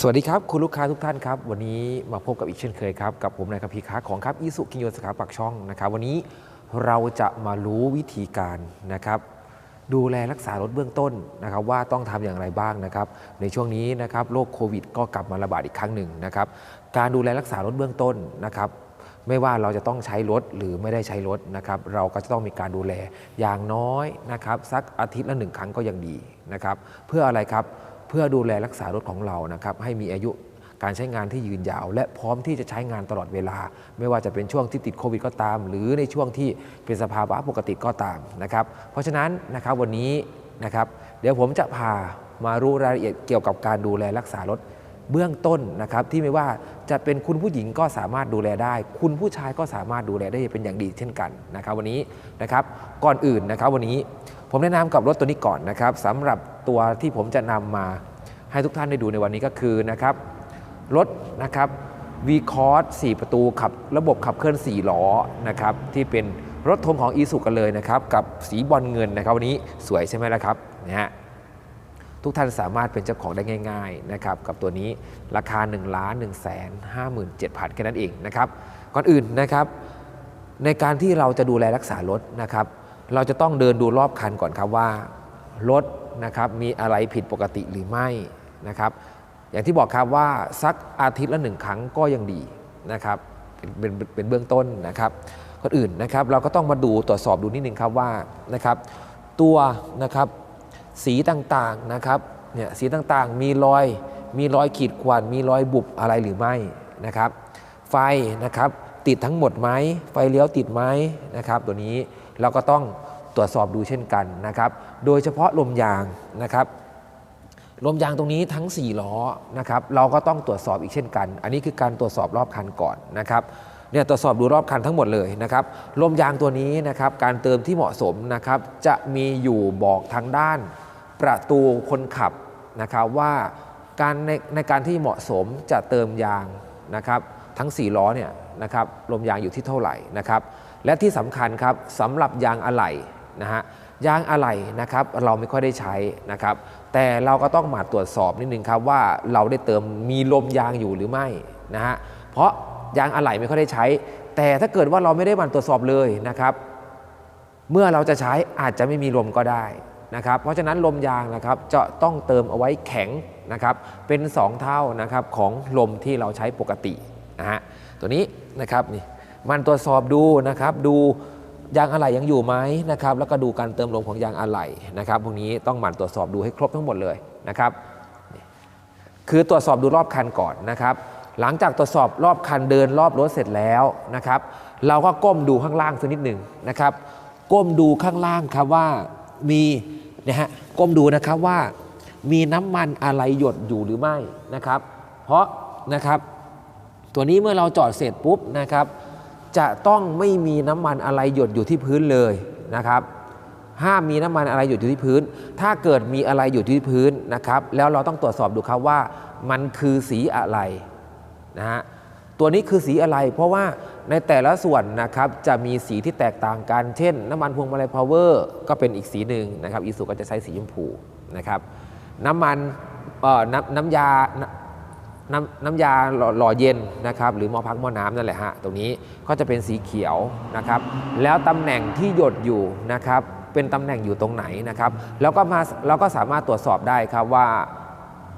สวัสดีครับ คุณลูกค้าทุกท่านครับ วันนี้มาพบกับอีกเช่นเคยครับ กับผมนายคัมพีค้าของครับอิสุกิโยสาขาปากช่องนะครับวันนี้เราจะมารู้วิธีการนะครับดูแลรักษารถเบื้องต้นนะครับว่าต้องทำอย่างไรบ้างนะครับในช่วงนี้นะครับโรคโควิด ก็กลับมาระบาดอีกครั้งหนึ่งนะครับการดูแลรักษารถเบื้องต้นนะครับไม่ว่าเราจะต้องใช้รถหรือไม่ได้ใช้รถนะครับเราก็จะต้องมีการดูแลอย่างน้อยนะครับสักอาทิตย์ละหนึ่งครั้งก็ยังดีนะครับเพื่ออะไรครับเเพื่อดูแลรักษารถของเรานะครับให้มีอายุการใช้งานที่ยืนยาว และพร้อมที่จะใช้งานตลอดเวลา ไม่ว่าจะเป็นช่วงที่ติดโควิดก็ตาม หรือในช่วงที่เป็นสภาวะปกติก็ตามนะครับ เพราะฉะนั้นนะครับวันนี้นะครับ เดี๋ยวผมจะพามารู้รายละเอียดเกี่ยวกับการดูแลรักษารถ เบื้องต้นนะครับที่ไม่ว่าจะเป็นคุณผู้หญิงก็สามารถดูแลได้ คุณผู้ชายก็สามารถดูแลได้เป็นอย่างดีเช่นกันนะครับวันนี้นะครับก่อนอื่นนะครับวันนี้ผมแนะนำกับรถตัวนี้ก่อนนะครับสำหรับตัวที่ผมจะนำมาให้ทุกท่านได้ดูในวันนี้ก็คือนะครับรถนะครับ v c o s 4ประตูขับระบบขับเคลื่อน 4 ล้อนะครับที่เป็นรถทงของอีสุกันเลยนะครับกับสีบอลเงินนะครับวันนี้สวยใช่ไหมล่ะครับนะฮะ ทุกท่านสามารถเป็นเจ้าของได้ง่ายๆนะครับกับตัวนี้ราคา1นึ่งล้านหนึ่งแสนห้าหมื่นเจ็ดพันแค่นั้นเองนะครับก่อนอื่นนะครับ ในการที่เราจะดูแลรักษารถนะครับ เราจะต้องเดินดูรอบคันก่อนครับว่ารถนะครับมีอะไรผิดปกติหรือไม่นะครับ อย่างที่บอกครับว่าสักอาทิตย์ละหนึ่งครั้งก็ยังดีนะครับเป็นเป็นเป็นเบื้องต้นนะครับก่อนอื่นนะครับ เราก็ต้องมาดูตรวจสอบดูนิดนึงครับว่านะครับ ตัวนะครับ สีต่างๆนะครับเนี่ยสีต่างๆ มีรอยมีรอยขีดข่วนมีรอยบุบอะไรหรือไม่นะครับ ไฟนะครับติดทั้งหมดไหมไฟเลี้ยวติดไหมนะครับ ตัวนี้เราก็ต้องตรวจสอบดูเช่นกันนะครับ โดยเฉพาะลมยางนะครับลมยางตรงนี้ทั้ง 4 ล้อนะครับ เราก็ต้องตรวจสอบอีกเช่นกัน อันนี้คือการตรวจสอบรอบคันก่อนนะครับเนี่ยตรวจสอบดูรอบคันทั้งหมดเลยนะครับลมยางตัวนี้นะครับ การเติมที่เหมาะสมนะครับ จะมีอยู่บอกทางด้าน ประตูคนขับนะครับว่าการในในการที่เหมาะสมจะเติมยางนะครับทั้ง 4 ล้อเนี่ยนะครับลมยางอยู่ที่เท่าไหร่นะครับและที่สำคัญครับสำหรับยางอะไหล่นะฮะยางอะไหล่นะครับเราไม่ค่อยได้ใช้นะครับแต่เราก็ต้องมาตรวจสอบนิดนึงครับว่าเราได้เติมมีลมยางอยู่หรือไม่นะฮะเพราะยางอะไหล่ไม่ค่อยได้ใช้ แต่ถ้าเกิดว่าเราไม่ได้หมันตรวจสอบเลยนะครับ เมื่อเราจะใช้อาจจะไม่มีลมก็ได้ นะครับเพราะฉะนั้นลมยางนะครับจะต้องเติมเอาไว้แข็งนะครับเป็น 2 เท่านะครับของลมที่เราใช้ปกตินะฮะตัวนี้นะครับนี่มันตรวจสอบดูนะครับดูยางอะไหล่ยังอยู่ไหมนะครับแล้วก็ดูการเติมลมของยางอะไหล่นะครับพวกนี้ต้องหมั่นตรวจสอบดูให้ครบทั้งหมดเลยนะครับคือตรวจสอบดูรอบคันก่อนนะครับ หลังจากตรวจสอบรอบคันเดินรอบรถเสร็จแล้วนะครับ เราก็ก้มดูข้างล่างสักนิดหนึ่งนะครับ ก้มดูข้างล่างครับว่า มีนะฮะก้มดูนะครับว่ามีน้ำมันอะไรหยดอยู่หรือไม่นะครับ เพราะนะครับตัวนี้เมื่อเราจอดเสร็จปุ๊บนะครับ จะต้องไม่มีน้ำมันอะไรหยดอยู่ที่พื้นเลยนะครับ ห้ามมีน้ำมันอะไรหยดอยู่ที่พื้น ถ้าเกิดมีอะไรหยดอยู่ที่พื้นนะครับ แล้วเราต้องตรวจสอบดูครับว่ามันคือสีอะไรนะฮะตัวนี้คือสีอะไร เพราะว่า ในแต่ละส่วนนะครับจะมีสีที่แตกต่างกัน เช่น น้ำมันพวงมาลัยพาวเวอร์ก็เป็นอีกสีหนึ่งนะครับอีสุก็จะใช้สีชมพูนะครับน้ำมันน้ำน้ำยาน้ำน้ำยาหล่อหล่อเย็นนะครับหรือหม้อพักหม้อน้ำนั่นแหละฮะตรงนี้ก็จะเป็นสีเขียวนะครับแล้วตำแหน่งที่หยดอยู่นะครับเป็นตำแหน่งอยู่ตรงไหนนะครับแล้วก็มาเราก็สามารถตรวจสอบได้ครับว่า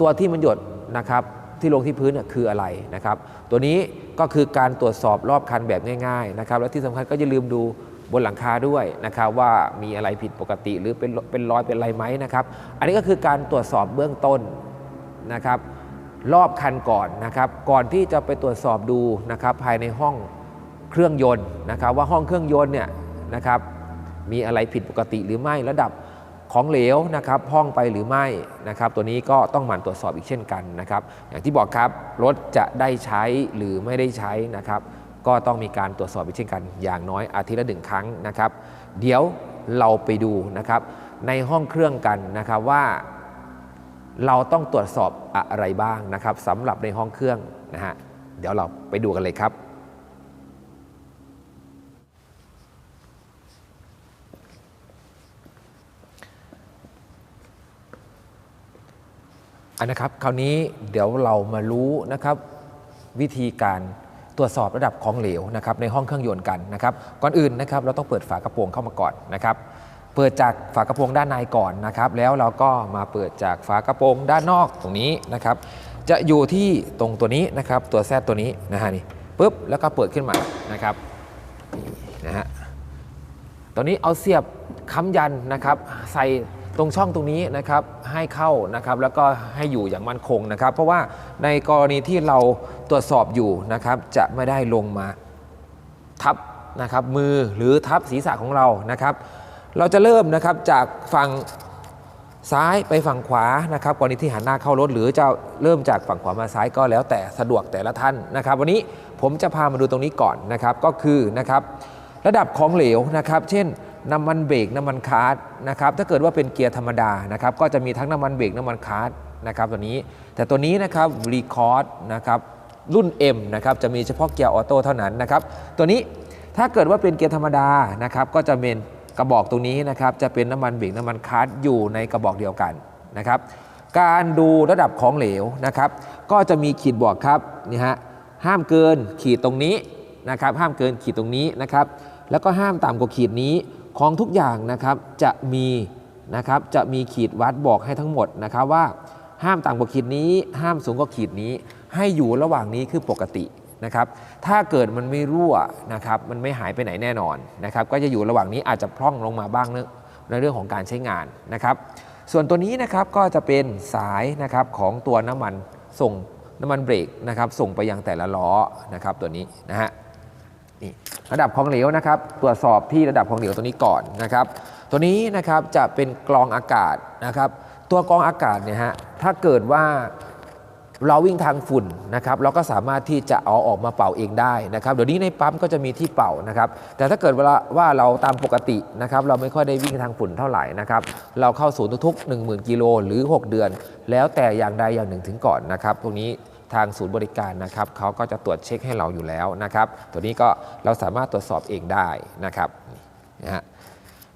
ตัวที่มันหยดนะครับ ที่ลงที่พื้นคืออะไรนะครับ ตัวนี้ก็คือการตรวจสอบรอบคันแบบง่ายๆนะครับและที่สำคัญก็อย่าลืมดูบนหลังคาด้วยนะครับว่ามีอะไรผิดปกติหรือเป็นเป็นรอยเป็นอะไรไหมนะครับ อันนี้ก็คือการตรวจสอบเบื้องต้นนะครับ รอบคันก่อนนะครับ ก่อนที่จะไปตรวจสอบดูนะครับ ภายในห้องเครื่องยนต์นะครับ ว่าห้องเครื่องยนต์เนี่ยนะครับมีอะไรผิดปกติหรือไม่ระดับ ของเหลวนะครับห้องไปหรือไม่นะครับตัวนี้ก็ต้องหมั่นตรวจสอบอีกเช่นกันนะครับอย่างที่บอกครับรถจะได้ใช้หรือไม่ได้ใช้นะครับก็ต้องมีการตรวจสอบอีกเช่นกัน อย่างน้อยอาทิตย์ละหนึ่งครั้งนะครับเดี๋ยวเราไปดูนะครับในห้องเครื่องกันนะครับว่า เราต้องตรวจสอบอะไรบ้างนะครับสำหรับในห้องเครื่องนะฮะเดี๋ยวเราไปดูกันเลยครับ อันนะครับคราวนี้เดี๋ยวเรามารู้นะครับวิธีการตรวจสอบระดับของเหลวนะครับในห้องเครื่องยนต์กันนะครับก่อนอื่นนะครับเราต้องเปิดฝากระโปรงเข้ามาก่อนนะครับเปิดจากฝากระโปรงด้านในก่อนนะครับ แล้วเราก็มาเปิดจากฝากระโปรงด้านนอกตรงนี้นะครับ จะอยู่ที่ตรงตัวนี้นะครับ ตัวแซดตัวนี้นะฮะนี่ปุ๊บแล้วก็เปิดขึ้นมานะครับนี่นะฮะตอนนี้เอาเสียบค้ำยันนะครับ ใส่ ตรงช่องตรงนี้นะครับให้เข้านะครับแล้วก็ให้อยู่อย่างมั่นคงนะครับ เพราะว่าในกรณีที่เราตรวจสอบอยู่นะครับ จะไม่ได้ลงมาทับนะครับมือหรือทับศีรษะของเรานะครับ เราจะเริ่มนะครับจากฝั่งซ้ายไปฝั่งขวานะครับกรณีที่หันหน้าเข้ารถ หรือจะเริ่มจากฝั่งขวามาซ้ายก็แล้วแต่สะดวกแต่ละท่านนะครับ วันนี้ผมจะพามาดูตรงนี้ก่อนนะครับก็คือนะครับ ระดับของเหลวนะครับ เช่น น้ำมันเบรกน้ำมันคาร์ดนะครับถ้าเกิดว่าเป็นเกียร์ธรรมดานะครับก็จะมีทั้งน้ำมันเบรกน้ำมันคาร์ดนะครับตัวนี้ แต่ตัวนี้นะครับรีคอร์ดนะครับรุ่น M นะครับจะมีเฉพาะเกียร์ออโต้เท่านั้นนะครับตัวนี้ถ้าเกิดว่าเป็นเกียร์ธรรมดานะครับก็จะเป็นกระบอกตรงนี้นะครับจะเป็นน้ำมันเบรกน้ำมันคาร์ดอยู่ในกระบอกเดียวกันนะครับการดูระดับของเหลวนะครับก็จะมีขีดบวกครับนี่ฮะห้ามเกินขีดตรงนี้นะครับห้ามเกินขีดตรงนี้นะครับแล้วก็ห้ามต่ำกว่าขีดนี้ ของทุกอย่างนะครับจะมีนะครับจะมีขีดวัดบอกให้ทั้งหมดนะครับว่าห้ามต่ำกว่าขีดนี้ ห้ามสูงกว่าขีดนี้ ให้อยู่ระหว่างนี้คือปกตินะครับถ้าเกิดมันไม่รั่วนะครับมันไม่หายไปไหนแน่นอนนะครับก็จะอยู่ระหว่างนี้อาจจะพร่องลงมาบ้างในเรื่องของการใช้งานนะครับส่วนตัวนี้นะครับก็จะเป็นสายนะครับของตัวน้ำมันส่งน้ำมันเบรกนะครับส่งไปยังแต่ละล้อนะครับตัวนี้นะฮะ นี่ระดับของเหลวนะครับ ตรวจสอบที่ระดับของเหลวตัวนี้ก่อนนะครับ ตัวนี้นะครับจะเป็นกรองอากาศนะครับ ตัวกรองอากาศเนี่ยฮะถ้าเกิดว่าเราวิ่งทางฝุ่นนะครับ เราก็สามารถที่จะเอาออกมาเป่าเองได้นะครับ เดี๋ยวนี้ในปั๊มก็จะมีที่เป่านะครับ แต่ถ้าเกิดเวลาว่าเราตามปกตินะครับ เราไม่ค่อยได้วิ่งทางฝุ่นเท่าไหร่นะครับ เราเข้าศูนย์ทุกๆ 10,000 กิโลหรือ 6 เดือน แล้วแต่อย่างใดอย่างหนึ่งถึงก่อนนะครับ ตรงนี้ ทางศูนย์บริการนะครับเขาก็จะตรวจเช็คให้เราอยู่แล้วนะครับ ตัวนี้ก็เราสามารถตรวจสอบเองได้นะครับนะฮะ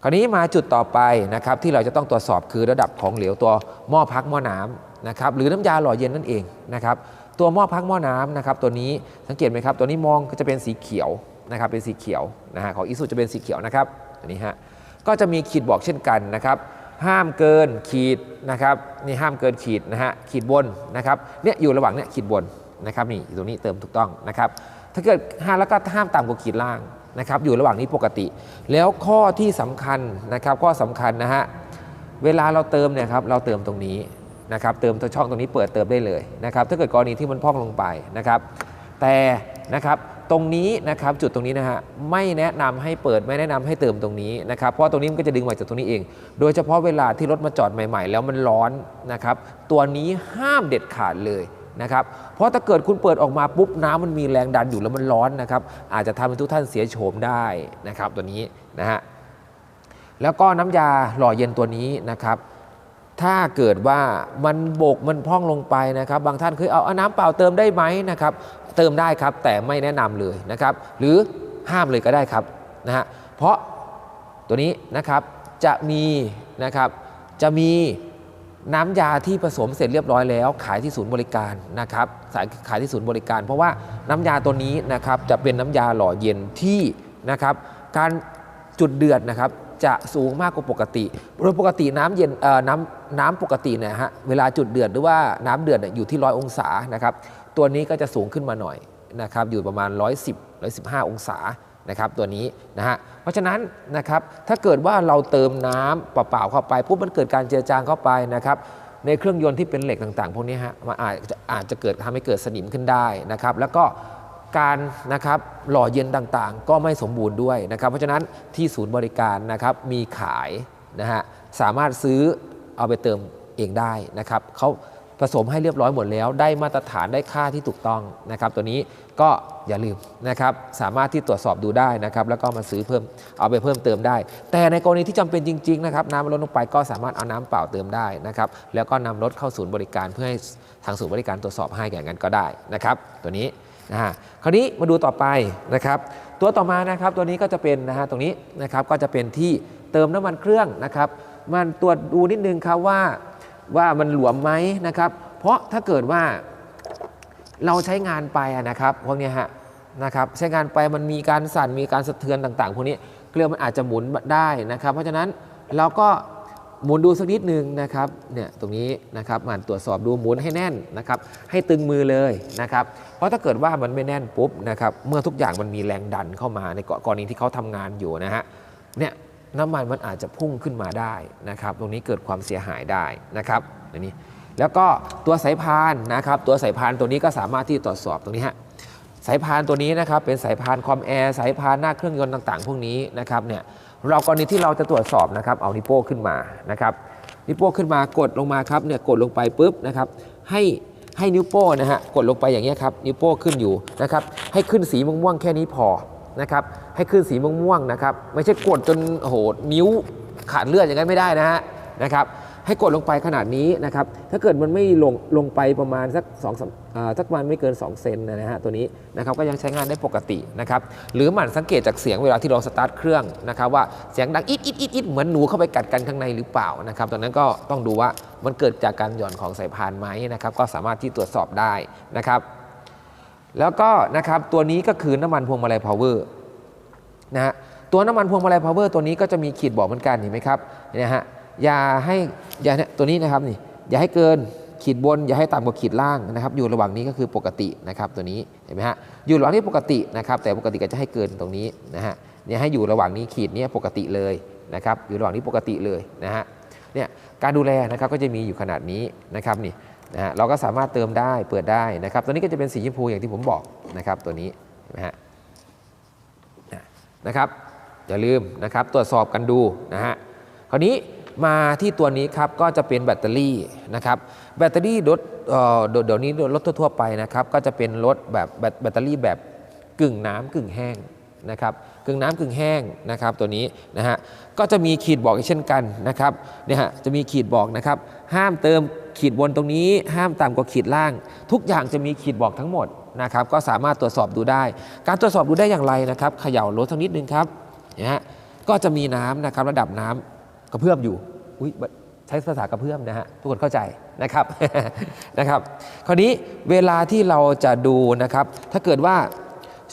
คราวนี้มาจุดต่อไปนะครับที่เราจะต้องตรวจสอบคือระดับของเหลวตัวหม้อพักหม้อน้ำนะครับหรือน้ำยาหล่อเย็นนั่นเองนะครับตัวหม้อพักหม้อน้ำนะครับตัวนี้สังเกตไหมครับ ตัวนี้มองก็จะเป็นสีเขียวนะครับเป็นสีเขียวนะฮะของอิสุจะเป็นสีเขียวนะครับตัวนี้ฮะก็จะมีขีดบอกเช่นกันนะครับ ห้ามเกินขีดนะครับนี่ห้ามเกินขีดนะฮะขีดบนนะครับเนี่ยอยู่ระหว่างเนี่ยขีดบนนะครับนี่ตรงนี้เติมถูกต้องนะครับถ้าเกิดห้ามแล้วก็ห้ามต่ำกว่าขีดล่างนะครับอยู่ระหว่างนี้ปกติ แล้วข้อที่สำคัญนะครับข้อสำคัญนะฮะเวลาเราเติมเนี่ยครับเราเติมตรงนี้นะครับเติมตัวช่องตรงนี้เปิดเติมได้เลยนะครับถ้าเกิดกรณีที่มันพองลงไปนะครับแต่นะครับ ตรงนี้นะครับจุดตรงนี้นะฮะไม่แนะนำให้เปิดไม่แนะนำให้เติมตรงนี้นะครับเพราะตรงนี้มันก็จะดึงมาจากตรงนี้เอง โดยเฉพาะเวลาที่รถมาจอดใหม่ ๆ แล้วมันร้อนนะครับตัวนี้ห้ามเด็ดขาดเลยนะครับเพราะถ้าเกิดคุณเปิดออกมาปุ๊บน้ำมันมีแรงดันอยู่แล้วมันร้อนนะครับอาจจะทำให้ทุกท่านเสียโฉมได้นะครับตัวนี้นะฮะแล้วก็น้ำยาหล่อเย็นตัวนี้นะครับ ถ้าเกิดว่ามันบกมันพร่องลงไปนะครับ บางท่านเคยเอาเอาน้ำเปล่าเติมได้ไหมนะครับ เติมได้ครับแต่ไม่แนะนำเลยนะครับ หรือห้ามเลยก็ได้ครับนะฮะเพราะตัวนี้นะครับจะมีนะครับจะมีน้ำยาที่ผสมเสร็จเรียบร้อยแล้ว ขายที่ศูนย์บริการนะครับสายขายที่ศูนย์บริการ เพราะว่าน้ำยาตัวนี้นะครับจะเป็นน้ำยาหล่อเย็นที่นะครับการจุดเดือดนะครับ จะสูงมากกว่าปกติ โดยปกติน้ำเย็นน้ำน้ำปกติเนี่ยฮะเวลาจุดเดือดหรือว่าน้ำเดือดอยู่ที่ร้อยองศานะครับ ตัวนี้ก็จะสูงขึ้นมาหน่อยนะครับอยู่ประมาณ 110 115 องศานะครับตัวนี้นะฮะเพราะฉะนั้นนะครับถ้าเกิดว่าเราเติมน้ำเปล่าๆเข้าไปปุ๊บมันเกิดการเจือจางเข้าไปนะครับในเครื่องยนต์ที่เป็นเหล็กต่างๆ พวกนี้ฮะมันอาจจะอาจจะเกิดทำให้เกิดสนิมขึ้นได้นะครับแล้วก็ การนะครับหล่อเย็นต่างๆ ก็ไม่สมบูรณ์ด้วยนะครับ เพราะฉะนั้นที่ศูนย์บริการนะครับมีขายนะฮะสามารถซื้อเอาไปเติมเองได้นะครับเขาผสมให้เรียบร้อยหมดแล้ว ได้มาตรฐานได้ค่าที่ถูกต้องนะครับ ตัวนี้ก็อย่าลืมนะครับ สามารถที่ตรวจสอบดูได้นะครับ แล้วก็มาซื้อเพิ่มเอาไปเพิ่มเติมได้ แต่ในกรณีที่จำเป็นจริงๆนะครับน้ำลดลงไปก็สามารถเอาน้ำเปล่าเติมได้นะครับ แล้วก็นำรถเข้าศูนย์บริการเพื่อให้ทางศูนย์บริการตรวจสอบให้อย่างนั้นก็ได้นะครับ ตัวนี้นะฮะ คราวนี้มาดูต่อไปนะครับ ตัวต่อมานะครับตัวนี้ก็จะเป็นนะฮะตรงนี้นะครับก็จะเป็นที่เติมน้ำมันเครื่องนะครับ มันตรวจดูนิดนึงครับว่าว่ามันหลวมไหมนะครับ เพราะถ้าเกิดว่าเราใช้งานไปนะครับพวกนี้ฮะนะครับใช้งานไปมันมีการสั่นมีการสะเทือนต่าง ๆ พวกนี้เครื่อมันอาจจะหมุนได้นะครับ เพราะฉะนั้นเราก็ หมุนดูสักนิดนึงนะครับเนี่ยตรงนี้นะครับมันตรวจสอบดูหมุนให้แน่นนะครับให้ตึงมือเลยนะครับเพราะถ้าเกิดว่ามันไม่แน่นปุ๊บนะครับเมื่อทุกอย่างมันมีแรงดันเข้ามาในกรณีที่เขาทำงานอยู่นะฮะเนี่ยน้ำมันมันอาจจะพุ่งขึ้นมาได้นะครับตรงนี้เกิดความเสียหายได้นะครับอันนี้แล้วก็ตัวสายพานนะครับตัวสายพานตัวนี้ก็สามารถที่ตรวจสอบตรงนี้ฮะ สายพานตัวนี้นะครับเป็นสายพานคอมแอร์สายพานหน้าเครื่องยนต์ต่างๆ พวกนี้นะครับเนี่ยเรากรณีที่เราจะตรวจสอบนะครับเอานิวโป้ขึ้นมานะครับนิ้วโป้ขึ้นมากดลงมาครับเนี่ยกดลงไปปุ๊บนะครับให้ให้นิ้วโป้นะฮะกดลงไปอย่างเงี้ยครับนิ้วโป้ขึ้นอยู่นะครับให้ขึ้นสีม่วงๆแค่นี้พอนะครับให้ขึ้นสีม่วงๆนะครับไม่ใช่กดจนโอ้โหนิ้วขาดเลือดอย่างนั้นไม่ได้นะฮะนะครับ ให้กดลงไปขนาดนี้นะครับ ถ้าเกิดมันไม่ลงลงไปประมาณสัก2องสักประมาณไม่เกิน 2 เซนนะฮะตัวนี้นะครับก็ยังใช้งานได้ปกตินะครับ หรือหมั่นสังเกตจากเสียงเวลาที่เราสตาร์ทเครื่องนะครับว่าเสียงดังอิดอิดอิดอิดเหมือนหนูเข้าไปกัดกันข้างในหรือเปล่านะครับตอนนั้นก็ต้องดูว่ามันเกิดจากการหย่อนของสายพานไหมนะครับ ก็สามารถที่ตรวจสอบได้นะครับ แล้วก็นะครับตัวนี้ก็คือน้ำมันพวงมาลัยพาวเวอร์นะฮะตัวน้ำมันพวงมาลัยพาวเวอร์ตัวนี้ก็จะมีขีดบอกเหมือนกันเห็นไหมครับเนี่ยฮะ อย่าให้อย่าเนี่ยตัวนี้นะครับนี่อย่าให้เกินขีดบน อย่าให้ต่ำกว่าขีดล่างนะครับ อยู่ระหว่างนี้ก็คือปกตินะครับตัวนี้เห็นไหมฮะอยู่ระหว่างนี้ปกตินะครับ แต่ปกติก็จะให้เกินตรงนี้นะฮะเนี่ยให้อยู่ระหว่างนี้ขีดนี้ปกติเลยนะครับอยู่ระหว่างนี้ปกติเลยนะฮะเนี่ยการดูแลนะครับก็จะมีอยู่ขนาดนี้นะครับนี่นะฮะเราก็สามารถเติมได้เปิดได้นะครับ ตัวนี้ก็จะเป็นสีชมพูอย่างที่ผมบอกนะครับ ตัวนี้เห็นไหมฮะนะครับอย่าลืมนะครับตรวจสอบกันดูนะฮะคราวนี้ มาที่ตัวนี้ครับก็จะเป็นแบตเตอรี่นะครับแบตเตอรี่รถเดี๋ยวนี้รถทั่วไปนะครับก็จะเป็นรถแบบแบตเตอรี่แบบกึ่งน้ำกึ่งแห้งนะครับกึ่งน้ำกึ่งแห้งนะครับตัวนี้นะฮะก็จะมีขีดบอกอีกเช่นกันนะครับเนี่ยฮะจะมีขีดบอกนะครับห้ามเติมขีดบนตรงนี้ ห้ามต่ำกว่าขีดล่าง ทุกอย่างจะมีขีดบอกทั้งหมดนะครับก็สามารถตรวจสอบดูได้ การตรวจสอบดูได้อย่างไรนะครับเขย่ารถสักนิดนึงครับนะฮะก็จะมีน้ำนะครับระดับน้ำ กระเพื่อมอยู่อุ้ยใช้ภาษากระเพื่อมนะฮะทุกคนเข้าใจนะครับนะครับ คราวนี้เวลาที่เราจะดูนะครับ ถ้าเกิดว่า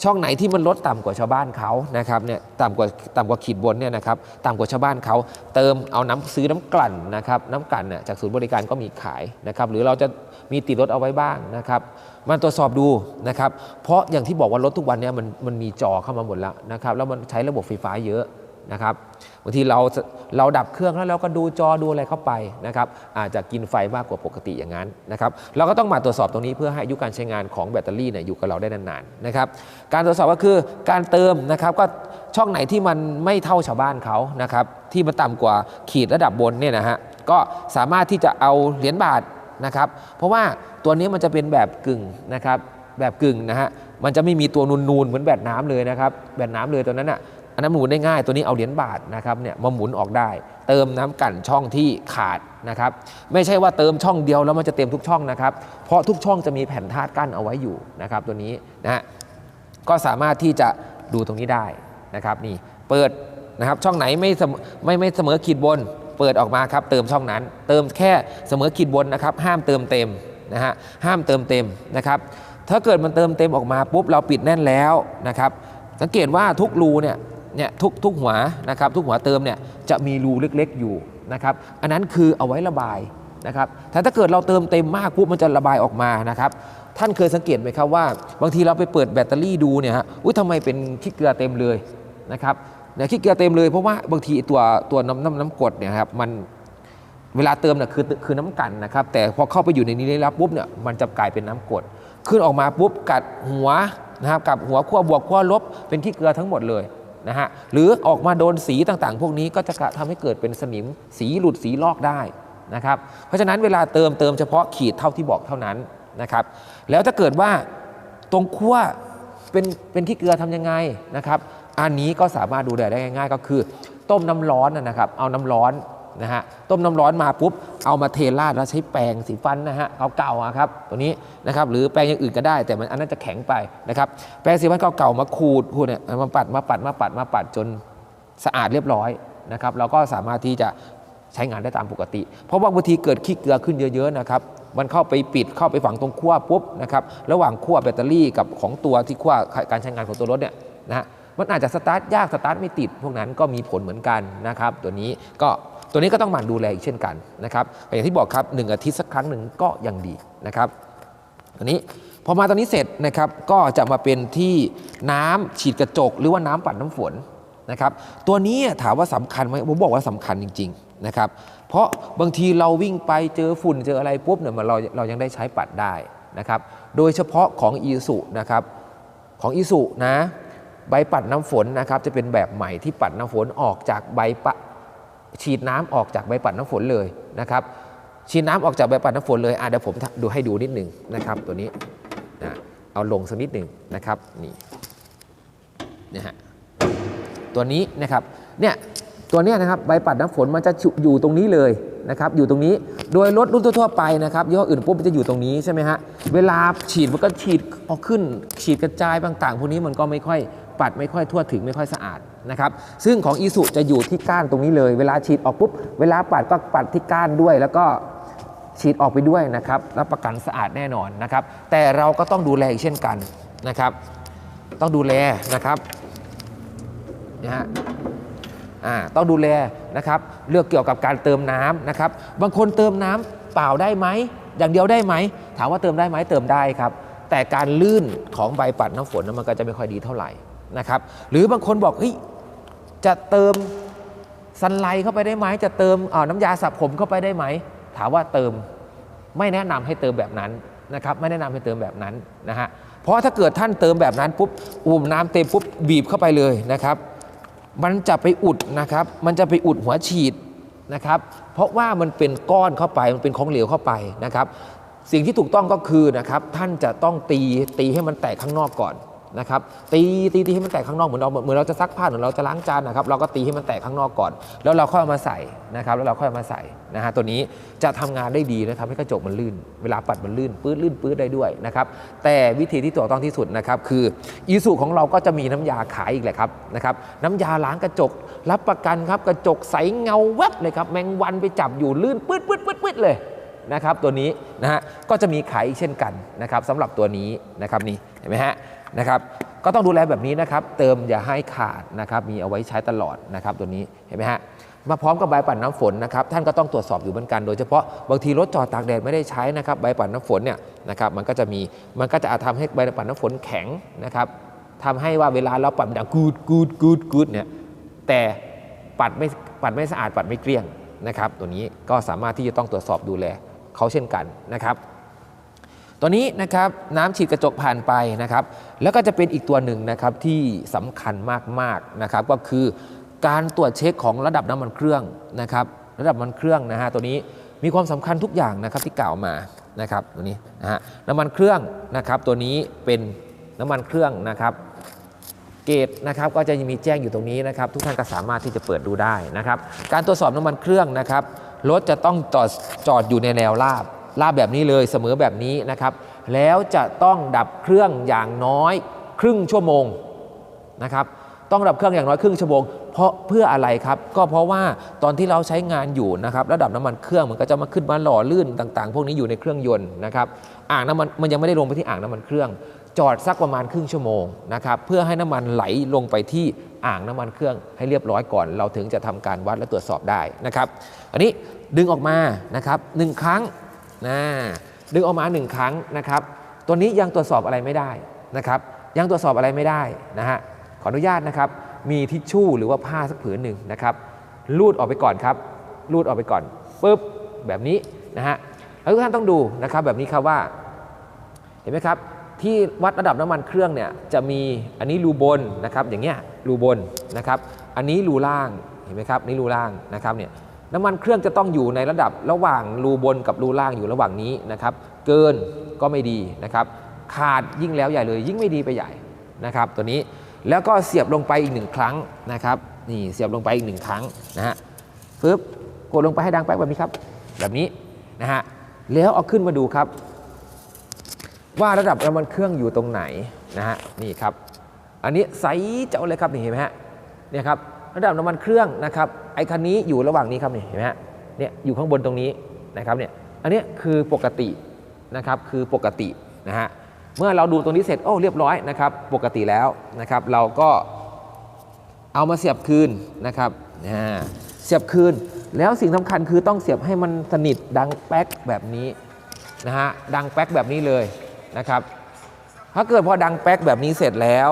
ช่องไหนที่มันลดต่ำกว่าชาวบ้านเขานะครับเนี่ยต่ำกว่าต่ำกว่าขีดบนเนี่ยนะครับต่ำกว่าชาวบ้านเขาเติมเอาน้ำซื้อน้ำกลั่นนะครับน้ำกลั่นเนี่ยจากศูนย์บริการก็มีขายนะครับหรือเราจะมีติดรถเอาไว้บ้างนะครับมันตรวจสอบดูนะครับเพราะอย่างที่บอกว่ารถทุกวันเนี้มันมันมีจอเข้ามาหมดแล้วนะครับแล้วมันใช้ระบบไฟฟ้าเยอะ นะครับบางทีเราเราดับเครื่องแล้วเราก็ดูจอดูอะไรเข้าไปนะครับอาจจะกินไฟมากกว่าปกติอย่างนั้นนะครับเราก็ต้องมาตรวจสอบตรงนี้เพื่อให้อายุการใช้งานของแบตเตอรี่เนี่ยอยู่กับเราได้นานๆนะครับการตรวจสอบก็คือการเติมนะครับก็ช่องไหนที่มันไม่เท่าชาวบ้านเขานะครับที่มันต่ำกว่าขีดระดับบนเนี่ยนะฮะก็สามารถที่จะเอาเหรียญบาทนะครับเพราะว่าตัวนี้มันจะเป็นแบบกึ่งนะครับแบบกึ่งนะฮะมันจะไม่มีตัวนูนๆเหมือนแบบน้ำเลยนะครับแบบน้ำเลยตัวนั้นอะ อันนั้นหมุนได้ง่ายตัวนี้เอาเหรียญบาทนะครับเนี่ยมาหมุนออกได้ เติมน้ำกันช่องที่ขาดนะครับ ไม่ใช่ว่าเติมช่องเดียวแล้วมันจะเต็มทุกช่องนะครับ เพราะทุกช่องจะมีแผ่นธาตุกั้นเอาไว้อยู่นะครับ ตัวนี้นะฮะก็สามารถที่จะดูตรงนี้ได้นะครับ นี่เปิดนะครับช่องไหนไม่ไม่ไม่เสมอขีดบน เปิดออกมาครับ เติมช่องนั้น เติมแค่เสมอขีดบนนะครับ ห้ามเติมเต็มนะฮะห้ามเติมเต็มนะครับ ถ้าเกิดมันเติมเต็มออกมาปุ๊บเราปิดแน่นแล้วนะครับ สังเกตว่าทุกรูเนี่ย เนี่ยทุกทุกหัวนะครับทุกหัวเติมเนี่ยจะมีรูเล็กๆอยู่นะครับอันนั้นคือเอาไว้ระบายนะครับแต่ถ้าเกิดเราเติมเต็มมากปุ๊บมันจะระบายออกมานะครับท่านเคยสังเกตไหมครับว่า บางทีเราไปเปิดแบตเตอรี่ดูเนี่ยฮะอุ้ยทำไมเป็นขี้เกลือเต็มเลยนะครับเนี่ยขี้เกลือเต็มเลยเพราะว่าบางทีตัวตัวน้ำน้ำน้ำกรดเนี่ยครับมันเวลาเติมเนี่ยคือคือน้ำกันนะครับแต่พอเข้าไปอยู่ในนี้แล้วปุ๊บเนี่ยมันจะกลายเป็นน้ำกรดขึ้นออกมาปุ๊บกัดหัวนะครับกับหัวขั้วบวกขั้วลบเป็นขี้เกลือทั้งหมดเลย นะฮะหรือออกมาโดนสีต่างๆ พวกนี้ก็จะทำให้เกิดเป็นสนิมสีหลุดสีลอกได้นะครับเพราะฉะนั้นเวลาเติมเติมเฉพาะขีดเท่าที่บอกเท่านั้นนะครับแล้วถ้าเกิดว่าตรงขั้วเป็นเป็นขี้เกลือทำยังไงนะครับอันนี้ก็สามารถดูแลได้ง่าย ๆ ก็คือ ต้มน้ำร้อนนะนะครับ เอาน้ำร้อน นะฮะต้มน้ำร้อนมาปุ๊บเอามาเทราดแล้วใช้แปรงสีฟันนะฮะเก่าๆครับตัวนี้นะครับหรือแปรงอย่างอื่นก็ได้ แต่มันอันนั้นจะแข็งไปนะครับแปรงสีฟันเก่าๆมาขูดขูดเนี่ยมาปัดมาปัดมาปัดมาปัดจนสะอาดเรียบร้อยนะครับเราก็สามารถที่จะใช้งานได้ตามปกติ เพราะว่าบางทีเกิดขี้เกลือขึ้นเยอะๆนะครับมันเข้าไปปิดเข้าไปฝังตรงขั้วปุ๊บนะครับระหว่างขั้วแบตเตอรี่กับของตัวที่ขั้วการใช้งานของตัวรถเนี่ยนะฮะมันอาจจะสตาร์ทยากสตาร์ทไม่ติด พวกนั้นก็มีผลเหมือนกันนะครับตัวนี้ก็ ตัวนี้ก็ต้องหมั่นดูแลอีกเช่นกันนะครับอย่างที่บอกครับหนึ่งอาทิตย์สักครั้งหนึ่งก็ยังดีนะครับอันนี้พอมาตอนนี้เสร็จนะครับก็จะมาเป็นที่น้ำฉีดกระจก หรือว่าน้ำปัดน้ำฝนนะครับตัวนี้ถามว่าสำคัญไหมผมบอกว่าสำคัญจริงๆนะครับเพราะบางทีเราวิ่งไปเจอฝุ่นเจออะไรปุ๊บเนี่ยมันเราเรายังได้ใช้ปัดได้นะครับโดยเฉพาะของอีสุนะครับของอีสุนะใบปัดน้ำฝนนะครับจะเป็นแบบใหม่ที่ปัดน้ำฝนออกจากใบปะ ฉีดน้ำออกจากใบปัดน้ำฝนเลยนะครับฉีดน้ำออกจากใบปัดน้ำฝนเลยอะเดี๋ยวผมดูให้ดูนิดหนึ่งนะครับ ตัวนี้นะเอาลงสักนิดหนึ่งนะครับนี่นะฮะตัวนี้นะครับเนี่ยตัวนี้นะครับใบปัดน้ำฝนมันจะอยู่ตรงนี้เลยนะครับอยู่ตรงนี้โดยรถรุ่นทั่วไปนะครับยี่ห้ออื่นปุ๊บมันจะอยู่ตรงนี้ใช่ไหมฮะเวลาฉีดมันก็ฉีดออกขึ้นฉีดกระจายต่างๆพวกนี้มันก็ไม่ค่อย ปัดไม่ค่อยทั่วถึงไม่ค่อยสะอาดนะครับซึ่งของอีสุจะอยู่ที่ก้านตรงนี้เลย เวลาฉีดออกปุ๊บเวลาปัดก็ปัดที่ก้านด้วย แล้วก็ฉีดออกไปด้วยนะครับรับประกันสะอาดแน่นอนนะครับแต่เราก็ต้องดูแลอีกเช่นกันนะครับ ต้องดูแลนะครับนะฮะอ่าต้องดูแลนะครับเรื่องเกี่ยวกับการเติมน้ำนะครับ บางคนเติมน้ำเปล่าได้ไหมอย่างเดียวได้ไหม ถามว่าเติมได้ไหมเติมได้ครับ แต่การลื่นของใบปัดน้ำฝนมันก็จะไม่ค่อยดีเท่าไหร่ นะครับ หรือบางคนบอกเฮ้ยจะเติมซันไลเข้าไปได้ไหมจะเติมน้ำยาสระผมเข้าไปได้ไหม ถามว่าเติมไม่แนะนำให้เติมแบบนั้นนะครับ ไม่แนะนำให้เติมแบบนั้นนะฮะเพราะถ้าเกิดท่านเติมแบบนั้นปุ๊บอุ่มน้ำเต็มปุ๊บบีบเข้าไปเลยนะครับ มันจะไปอุดนะครับ มันจะไปอุดหัวฉีดนะครับ เพราะว่ามันเป็นก้อนเข้าไปมันเป็นของเหลวเข้าไปนะครับ สิ่งที่ถูกต้องก็คือนะครับท่านจะต้องตีตีให้มันแตกข้างนอกก่อน นะครับตีตีตีให้มันแตกข้างนอกเหมือนเราเหมือนเราจะซักผ้าเหมือนเราจะล้างจานนะครับเราก็ตีให้มันแตกข้างนอกก่อน แล้วเราค่อยเอามาใส่นะครับแล้วเราค่อยเอามาใส่นะฮะตัวนี้จะทำงานได้ดีนะครับให้กระจกมันลื่น เวลาปัดมันลื่นปื้ดลื่นปื้ดได้ด้วยนะครับแต่วิธีที่ถูกต้องที่สุดนะครับคืออีสุของเราก็จะมีน้ำยาขายอีกแหละครับนะครับน้ำยาล้างกระจก รับประกันครับกระจกใสเงาแวบเลยครับแมงวันไปจับอยู่ลื่นปื๊ดปื๊ดปื๊ดปื๊ดเลยนะครับตัวนี้นะฮะก็จะมีขายอีกเช่นกันนะครับสำหรับตัวนี้นะครับนี่เห็นไหมฮะ นะครับก็ต้องดูแลแบบนี้นะครับ เติมอย่าให้ขาดนะครับ มีเอาไว้ใช้ตลอดนะครับตัวนี้เห็นไหมฮะมาพร้อมกับใบปัดน้ำฝนนะครับท่านก็ต้องตรวจสอบอยู่เหมือนกัน โดยเฉพาะบางทีรถจอดตากแดดไม่ได้ใช้นะครับใบปัดน้ำฝนเนี่ยนะครับมันก็จะมีมันก็จะอาจทำให้ใบปัดน้ำฝนแข็งนะครับทำให้ว่าเวลาเราปัดมันดังกูดกูดกูดกูดเนี่ยแต่ปัดไม่ปัดไม่สะอาดปัดไม่เกลี้ยงนะครับตัวนี้ก็สามารถที่จะต้องตรวจสอบดูแลเขาเช่นกันนะครับ ตัวนี้นะครับน้ำฉีดกระจกผ่านไปนะครับ แล้วก็จะเป็นอีกตัวหนึ่งนะครับที่สำคัญมากๆนะครับ ก็คือการตรวจเช็คของระดับน้ำมันเครื่องนะครับ ระดับน้ำมันเครื่องนะฮะตัวนี้มีความสำคัญทุกอย่างนะครับที่กล่าวมานะครับตัวนี้นะฮะน้ำมันเครื่องนะครับ ตัวนี้เป็นน้ำมันเครื่องนะครับเกตนะครับก็จะมีแจ้งอยู่ตรงนี้นะครับ ทุกท่านก็สามารถที่จะเปิดดูได้นะครับ การตรวจสอบน้ำมันเครื่องนะครับรถจะต้องจอดจอดอยู่ในแนวราบ ราบแบบนี้เลยเสมอแบบนี้นะครับ แล้วจะต้องดับเครื่องอย่างน้อยครึ่งชั่วโมงนะครับ ต้องดับเครื่องอย่างน้อยครึ่งชั่วโมง เพราะเพื่ออะไรครับ ก็เพราะว่าตอนที่เราใช้งานอยู่นะครับ ระดับน้ำมันเครื่องมันก็จะมาขึ้นมาหล่อลื่นต่าง ๆ พวกนี้อยู่ในเครื่องยนต์นะครับ อ่างน้ำมันมันยังไม่ได้ลงไปที่อ่างน้ำมันเครื่อง จอดสักประมาณครึ่งชั่วโมงนะครับ เพื่อให้น้ำมันไหลลงไปที่อ่างน้ำมันเครื่องให้เรียบร้อยก่อน เราถึงจะทำการวัดและตรวจสอบได้นะครับ อันนี้ดึงออกมานะครับหนึ่งครั้ง นะดึงออกมาหนึ่งครั้งนะครับ ตัวนี้ยังตรวจสอบอะไรไม่ได้นะครับ ยังตรวจสอบอะไรไม่ได้นะฮะขออนุญาตนะครับ มีทิชชู่หรือว่าผ้าสักผืนหนึ่งนะครับลูดออกไปก่อนครับลูดออกไปก่อนปุ๊บแบบนี้นะฮะแล้วทุกท่านต้องดูนะครับแบบนี้ครับว่า เห็นไหมครับ ที่วัดระดับน้ำมันเครื่องเนี่ยจะมีอันนี้รูบนนะครับอย่างเงี้ยรูบนนะครับ อันนี้รูล่างเห็นไหมครับนี่รูล่างนะครับเนี่ย น้ำมันเครื่องจะต้องอยู่ในระดับระหว่างรูบนกับรูล่างอยู่ระหว่างนี้นะครับ เกินก็ไม่ดีนะครับ ขาดยิ่งแล้วใหญ่เลย ยิ่งไม่ดีไปใหญ่นะครับ ตัวนี้แล้วก็เสียบลงไปอีกหนึ่งครั้งนะครับนี่เสียบลงไปอีกหนึ่งครั้งนะฮะปึ๊บกดลงไปให้ดังแป๊กแบบนี้ครับ แบบนี้นะฮะแล้วเอาขึ้นมาดูครับ ว่าระดับน้ำมันเครื่องอยู่ตรงไหนนะฮะนี่ครับ อันนี้ใสเจ้าเลยครับนี่เห็นไหมฮะเนี่ยครับ ระดับน้ำมันเครื่องนะครับไอ้คันนี้อยู่ระหว่างนี้ครับนี่เห็นไหมฮะเนี่ยอยู่ข้างบนตรงนี้นะครับเนี่ยอันนี้คือปกตินะครับคือปกตินะฮะเมื่อเราดูตรงนี้เสร็จโอ้เรียบร้อยนะครับปกติแล้วนะครับเราก็เอามาเสียบคืนนะครับอ่าเสียบคืน แล้วสิ่งสำคัญคือต้องเสียบให้มันสนิทดังแป๊กแบบนี้นะฮะดังแป๊กแบบนี้เลยนะครับถ้าเกิดพอดังแป๊กแบบนี้เสร็จแล้ว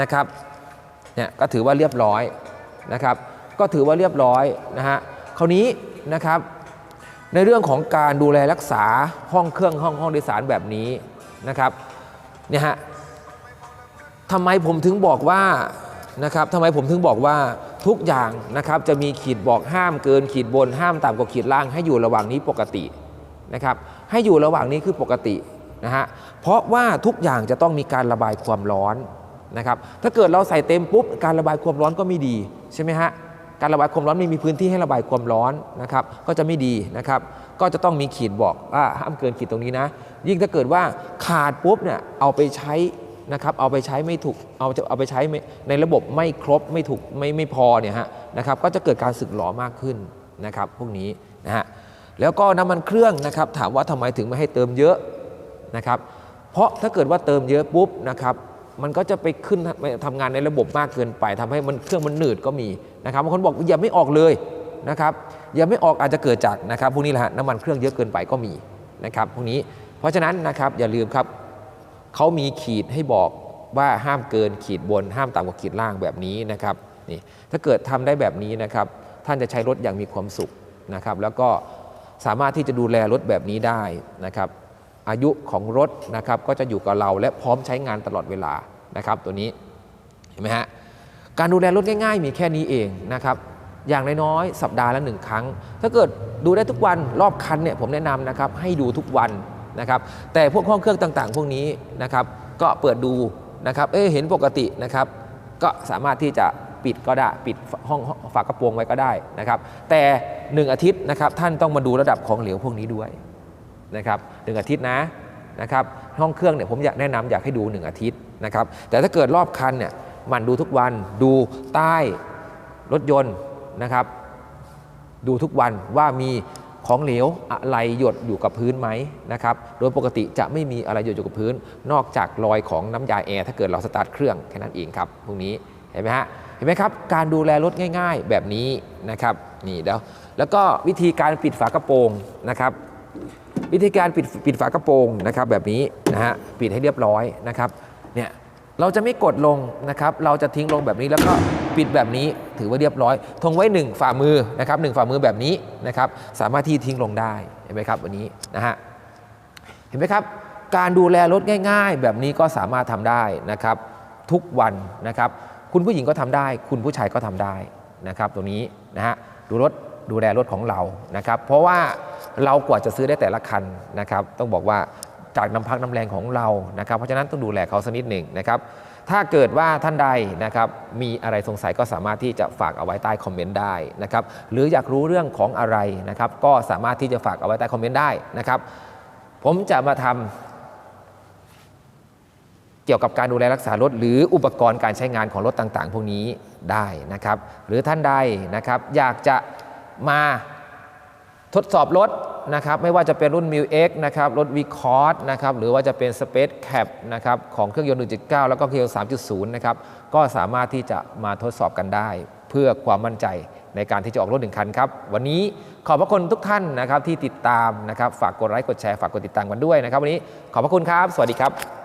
นะครับเนี่ยก็ถือว่าเรียบร้อย นะครับก็ถือว่าเรียบร้อยนะฮะคราวนี้นะครับในเรื่องของการดูแลรักษาห้องเครื่องห้องห้องโดยสารแบบนี้นะครับเนี่ยฮะทำไมผมถึงบอกว่านะครับทำไมผมถึงบอกว่าทุกอย่างนะครับจะมีขีดบอกห้ามเกินขีดบนห้ามต่ำกว่าขีดล่างให้อยู่ระหว่างนี้ปกตินะครับให้อยู่ระหว่างนี้คือปกตินะฮะเพราะว่าทุกอย่างจะต้องมีการระบายความร้อน นะครับถ้าเกิดเราใส่เต็มปุ๊บการระบายความร้อนก็ไม่ดีใช่ไหมฮะการระบายความร้อนไม่มีพื้นที่ให้ระบายความร้อนนะครับก็จะไม่ดีนะครับก็จะต้องมีขีดบอกว่าห้ามเกินขีดตรงนี้นะ ยิ่งถ้าเกิดว่าขาดปุ๊บเนี่ยเอาไปใช้นะครับเอาไปใช้ไม่ถูกเอาจะเอาไปใช้ในระบบไม่ครบไม่ถูกไม่ไม่พอเนี่ยฮะนะครับก็จะเกิดการสึกหรอมากขึ้นนะครับพวกนี้นะฮะแล้วก็น้ำมันเครื่องนะครับถามว่าทำไมถึงไม่ให้เติมเยอะนะครับเพราะถ้าเกิดว่าเติมเยอะปุ๊บนะครับ มันก็จะไปขึ้นทำงานในระบบมากเกินไปทำให้มันเครื่องมันหนืดก็มีนะครับบางคนบอกอย่าไม่ออกเลยนะครับอย่าไม่ออกอาจจะเกิดจากนะครับพวกนี้แหละน้ำมันเครื่องเยอะเกินไปก็มีนะครับพวกนี้เพราะฉะนั้นนะครับอย่าลืมครับเขามีขีดให้บอกว่าห้ามเกินขีดบน ห้ามต่ำกว่าขีดล่างแบบนี้นะครับนี่ถ้าเกิดทำได้แบบนี้นะครับท่านจะใช้รถอย่างมีความสุขนะครับแล้วก็สามารถที่จะดูแลรถแบบนี้ได้นะครับ อายุของรถนะครับก็จะอยู่กับเราและพร้อมใช้งานตลอดเวลานะครับตัวนี้เห็นไหมฮะการดูแลรถง่ายๆ มีแค่นี้เองนะครับอย่างน้อยๆสัปดาห์ละหนึ่งครั้ง ถ้าเกิดดูได้ทุกวันรอบคันเนี่ยผมแนะนำนะครับให้ดูทุกวันนะครับแต่พวกห้องเครื่องต่างๆ พวกนี้นะครับก็เปิดดูนะครับเอ๊ะเห็นปกตินะครับก็สามารถที่จะปิดก็ได้ปิดห้องฝากระโปรงไว้ก็ได้นะครับแต่หนึ่งอาทิตย์นะครับท่านต้องมาดูระดับของเหลวพวกนี้ด้วย นะครับหนึ่งอาทิตย์นะนะครับห้องเครื่องเนี่ยผมอยากแนะนำอยากให้ดู 1 อาทิตย์นะครับแต่ถ้าเกิดรอบคันเนี่ยมันดูทุกวันดูใต้รถยนต์นะครับ ดูทุกวันว่ามีของเหลวอะไรหยดอยู่กับพื้นไหมนะครับโดยปกติจะไม่มีอะไรหยดอยู่กับพื้น นอกจากรอยของน้ำยาแอร์ถ้าเกิดเราสตาร์ทเครื่องแค่นั้นเองครับพวกนี้เห็นไหมฮะเห็นไหมครับการดูแลรถง่าย ๆ แบบนี้นะครับนี่แล้วแล้วก็วิธีการปิดฝากระโปรงนะครับ วิธีการปิดปิดฝากระโปรงนะครับแบบนี้นะฮะปิดให้เรียบร้อยนะครับเนี่ยเราจะไม่กดลงนะครับ เราจะทิ้งลงแบบนี้แล้วก็ปิดแบบนี้ถือว่าเรียบร้อย ทงไว้ 1 ฝ่ามือนะครับหนึ่งฝ่ามือแบบนี้นะครับสามารถที่ทิ้งลงได้เห็นไหมครับวันนี้นะฮะเห็นไหมครับ การดูแลรถง่าย ๆ แบบนี้ก็สามารถทำได้นะครับ ทุกวันนะครับ คุณผู้หญิงก็ทำได้ คุณผู้ชายก็ทำได้นะครับ ตรงนี้นะฮะดูรถดูแลรถของเรานะครับ เพราะว่า เรากว่าจะซื้อได้แต่ละคันนะครับ ต้องบอกว่าจากน้ำพักน้ำแรงของเรานะครับ เพราะฉะนั้นต้องดูแลเขาสักนิดหนึ่งนะครับ ถ้าเกิดว่าท่านใดนะครับมีอะไรสงสัยก็สามารถที่จะฝากเอาไว้ใต้คอมเมนต์ได้นะครับ หรืออยากรู้เรื่องของอะไรนะครับ ก็สามารถที่จะฝากเอาไว้ใต้คอมเมนต์ได้นะครับ ผมจะมาทำเกี่ยวกับการดูแลรักษารถ หรืออุปกรณ์การใช้งานของรถต่างๆ พวกนี้ได้นะครับ หรือท่านใดนะครับอยากจะมา ทดสอบรถนะครับไม่ว่าจะเป็นรุ่น m ิ X นะครับรถ v c o r d นะครับหรือว่าจะเป็น Space Cap นะครับของเครื่องยนต์ 1.9 แล้วก็เครื่องยนต์ 3.0 นะครับก็สามารถที่จะมาทดสอบกันได้ เพื่อความมั่นใจในการที่จะออกรถหนึ่งคันครับ วันนี้ขอบพระคุณทุกท่านนะครับที่ติดตามนะครับฝากกดไลค์กดแชร์ฝากกดติดตามกันด้วยนะครับวันนี้ขอบพระคุณครับ สวัสดีครับ